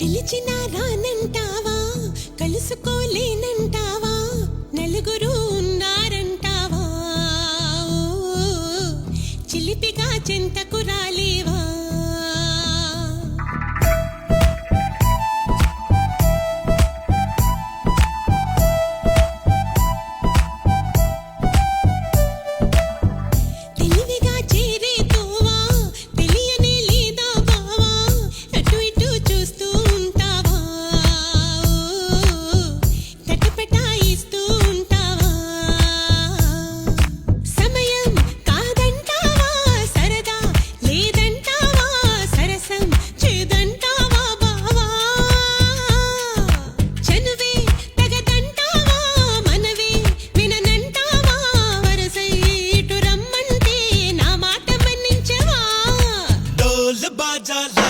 పిలిచినారానంటావా కలుసుకోలేనంటావా? నలుగురు ఉన్నారంటావా? చిలిపిగా చెంతకు రాలేవా? বাজালা